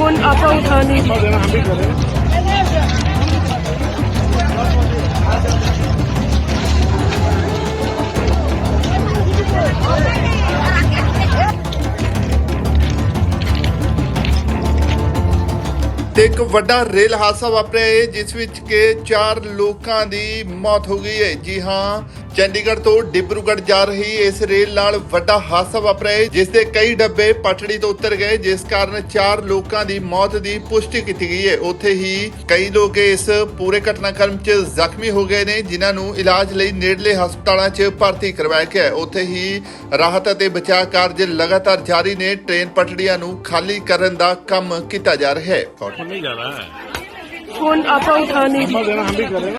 ਹੁਣ ਆਪਾਂ ਉਠਾਣੀ ਤੇ ਇੱਕ ਵੱਡਾ ਰੇਲ ਹਾਦਸਾ ਵਾਪਰਿਆ ਹੈ, ਜਿਸ ਵਿੱਚ ਕਿ ਚਾਰ ਲੋਕਾਂ ਦੀ ਮੌਤ ਹੋ ਗਈ ਹੈ। ਜੀ ਹਾਂ ਚੰਡੀਗੜ੍ਹ ਤੋਂ ਡਿਬਰੂਗੜ੍ਹ ਜਾ ਰਹੀ ਇਸ ਰੇਲ ਨਾਲ ਵੱਡਾ ਹਾਦਸਾ ਵਾਪਰਿਆ ਹੈ ਜਿਸ ਦੇ ਕਈ ਡੱਬੇ ਪਟੜੀ ਤੋਂ ਉਤਰ ਗਏ ਜਿਸ ਕਾਰਨ ਚਾਰ ਲੋਕਾਂ ਦੀ ਮੌਤ ਦੀ ਪੁਸ਼ਟੀ ਕੀਤੀ ਗਈ ਹੈ ਉੱਥੇ ਹੀ ਕਈ ਲੋਕ ਇਸ ਪੂਰੇ ਘਟਨਾਕ੍ਰਮ 'ਚ ਜ਼ਖਮੀ ਹੋ ਗਏ ਨੇ ਜਿਨ੍ਹਾਂ ਨੂੰ ਇਲਾਜ ਲਈ ਨੇੜਲੇ ਹਸਪਤਾਲਾਂ 'ਚ ਭਰਤੀ ਕਰਵਾਇਆ ਗਿਆ ਹੈ ਉੱਥੇ ਹੀ ਰਾਹਤ ਅਤੇ ਬਚਾਅ ਕਾਰਜ ਲਗਾਤਾਰ ਜਾਰੀ ਨੇ ਟ੍ਰੇਨ ਪਟੜੀਆਂ ਨੂੰ ਖਾਲੀ ਕਰਨ ਦਾ ਕੰਮ ਕੀਤਾ ਜਾ ਰਿਹਾ ਹੈ नहीं जा रहा है फोन आपा उठा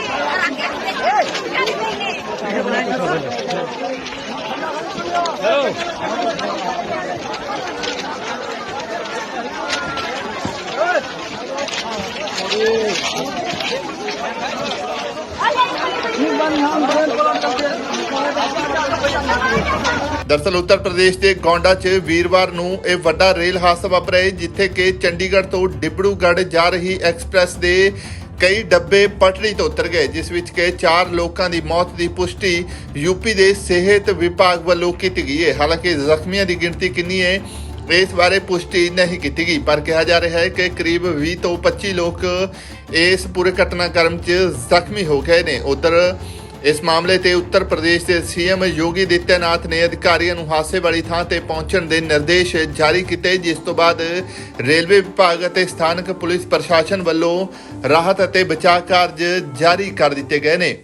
ਦਰਸਲ ਉੱਤਰ ਪ੍ਰਦੇਸ਼ ਦੇ ਗੋਂਡਾ 'ਚ ਵੀਰਵਾਰ ਨੂੰ ਇਹ ਵੱਡਾ ਰੇਲ ਹਾਦਸਾ ਵਾਪਰਿਆ ਜਿੱਥੇ ਕਿ ਚੰਡੀਗੜ੍ਹ ਤੋਂ ਡਿਬੜੂਗੜ੍ਹ ਜਾ ਰਹੀ ਐਕਸਪ੍ਰੈਸ ਦੇ ਕਈ ਡੱਬੇ ਪਟੜੀ ਤੋਂ ਉਤਰ ਗਏ, ਜਿਸ ਵਿੱਚ ਕਿ ਚਾਰ ਲੋਕਾਂ ਦੀ ਮੌਤ ਦੀ ਪੁਸ਼ਟੀ ਯੂਪੀ ਦੇ ਸਿਹਤ ਵਿਭਾਗ ਵੱਲੋਂ ਕੀਤੀ ਗਈ ਹੈ। ਹਾਲਾਂਕਿ ਜ਼ਖਮੀਆਂ ਦੀ ਗਿਣਤੀ ਕਿੰਨੀ ਹੈ, ਇਸ ਬਾਰੇ ਪੁਸ਼ਟੀ ਨਹੀਂ ਕੀਤੀ ਗਈ, ਪਰ ਕਿਹਾ ਜਾ ਰਿਹਾ ਹੈ ਕਿ ਕਰੀਬ 20 ਤੋਂ 25 ਲੋਕ ਇਸ ਪੂਰੇ ਘਟਨਾਕ੍ਰਮ 'ਚ ਜ਼ਖਮੀ ਹੋ ਗਏ ਨੇ। ਉਧਰ ਇਸ ਮਾਮਲੇ ਤੇ ਉੱਤਰ ਪ੍ਰਦੇਸ਼ ਦੇ ਸੀਐਮ ਯੋਗੀ ਦਿੱਤਿਆਨਾਥ ਨੇ ਅਧਿਕਾਰੀਆਂ ਨੂੰ ਹਾਦਸੇ ਵਾਲੀ ਥਾਂ ਤੇ ਪਹੁੰਚਣ ਦੇ ਨਿਰਦੇਸ਼ ਜਾਰੀ ਕੀਤੇ, ਜਿਸ ਤੋਂ ਬਾਅਦ ਰੇਲਵੇ ਵਿਭਾਗ ਅਤੇ ਸਥਾਨਕ ਪੁਲਿਸ ਪ੍ਰਸ਼ਾਸਨ ਵੱਲੋਂ ਰਾਹਤ ਅਤੇ ਬਚਾਅ ਕਾਰਜ ਜਾਰੀ ਕਰ ਦਿੱਤੇ ਗਏ ਨੇ।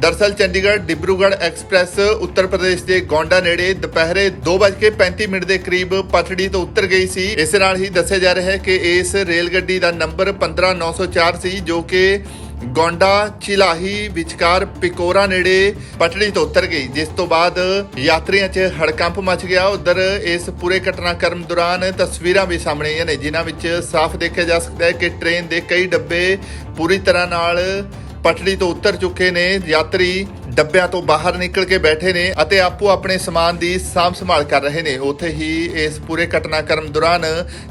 ਦਰਸਲ ਚੰਡੀਗੜ੍ਹ ਡਿਬਰੂਗੜ੍ਹ ਐਕਸਪ੍ਰੈਸ ਉੱਤਰ ਪ੍ਰਦੇਸ਼ ਦੇ ਗੋਂਡਾ ਨੇੜੇ ਦੁਪਹਿਰੇ 2:35 ਮਿੰਟ ਦੇ ਕਰੀਬ ਪਟੜੀ ਤੋਂ ਉਤਰ ਗਈ ਸੀ। ਇਸ ਨਾਲ ਹੀ ਦੱਸਿਆ ਜਾ ਰਿਹਾ ਹੈ ਕਿ ਇਸ ਰੇਲ ਗੱਡੀ ਦਾ ਨੰਬਰ 15904 ਸੀ, ਜੋ ਕਿ ਗੋਂਡਾ, ਚਿਲਾਹੀ ਵਿਚਕਾਰ ਪਿਕੋਰਾ ਨੇੜੇ ਪਟੜੀ ਤੋਂ ਉਤਰ ਗਈ, ਜਿਸ ਤੋਂ ਬਾਅਦ ਯਾਤਰੀਆਂ 'ਚ ਹੜਕੰਪ ਮਚ ਗਿਆ। ਉਧਰ ਇਸ ਪੂਰੇ ਘਟਨਾਕ੍ਰਮ ਦੌਰਾਨ ਤਸਵੀਰਾਂ ਵੀ ਸਾਹਮਣੇ ਆਈਆਂ ਨੇ, ਜਿਨ੍ਹਾਂ ਵਿੱਚ ਸਾਫ਼ ਦੇਖਿਆ ਜਾ ਸਕਦਾ ਹੈ ਕਿ ਟ੍ਰੇਨ ਦੇ ਕਈ ਡੱਬੇ ਪੂਰੀ ਤਰ੍ਹਾਂ ਨਾਲ ਪਟੜੀ ਤੋਂ ਉਤਰ ਚੁੱਕੇ ਨੇ ਯਾਤਰੀ ਡੱਬਿਆਂ ਤੋਂ ਬਾਹਰ ਨਿਕਲ ਕੇ ਬੈਠੇ ਨੇ ਅਤੇ ਆਪੋ ਆਪਣੇ ਸਮਾਨ ਦੀ ਸਾਂਭ ਸੰਭਾਲ ਕਰ ਰਹੇ ਨੇ। ਉੱਥੇ ਹੀ ਇਸ ਪੂਰੇ ਘਟਨਾਕ੍ਰਮ ਦੌਰਾਨ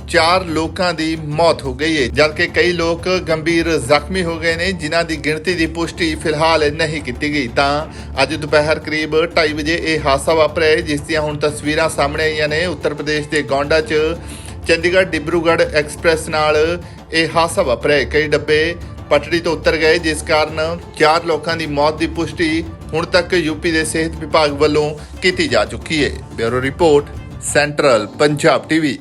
ਚਾਰ ਲੋਕਾਂ ਦੀ ਮੌਤ ਹੋ ਗਈ ਹੈ ਜਦਕਿ ਕਈ ਲੋਕ ਗੰਭੀਰ ਜ਼ਖਮੀ ਹੋ ਗਏ ਨੇ ਜਿਨ੍ਹਾਂ ਦੀ ਗਿਣਤੀ ਦੀ ਪੁਸ਼ਟੀ ਫਿਲਹਾਲ ਨਹੀਂ ਕੀਤੀ ਗਈ। ਤਾਂ ਅੱਜ ਦੁਪਹਿਰ ਕਰੀਬ 2:30 ਵਜੇ ਇਹ ਹਾਦਸਾ ਵਾਪਰਿਆ ਹੈ, ਜਿਸ ਦੀਆਂ ਹੁਣ ਤਸਵੀਰਾਂ ਸਾਹਮਣੇ ਆਈਆਂ ਨੇ। ਉੱਤਰ ਪ੍ਰਦੇਸ਼ ਦੇ ਗੋਂਡਾ 'ਚ ਚੰਡੀਗੜ੍ਹ ਡਿਬਰੂਗੜ੍ਹ ਐਕਸਪ੍ਰੈਸ ਨਾਲ ਇਹ ਹਾਦਸਾ ਵਾਪਰਿਆ ਹੈ। ਕਈ ਡੱਬੇ ਪਟੜੀ ਤੋਂ ਉਤਰ ਗਏ, ਜਿਸ ਕਾਰਨ ਚਾਰ ਲੋਕਾਂ ਦੀ ਮੌਤ ਦੀ ਪੁਸ਼ਟੀ ਹੁਣ ਤੱਕ ਯੂਪੀ ਦੇ ਸਿਹਤ ਵਿਭਾਗ ਵੱਲੋਂ ਕੀਤੀ ਜਾ ਚੁੱਕੀ ਹੈ। Bureau report, central Punjab TV.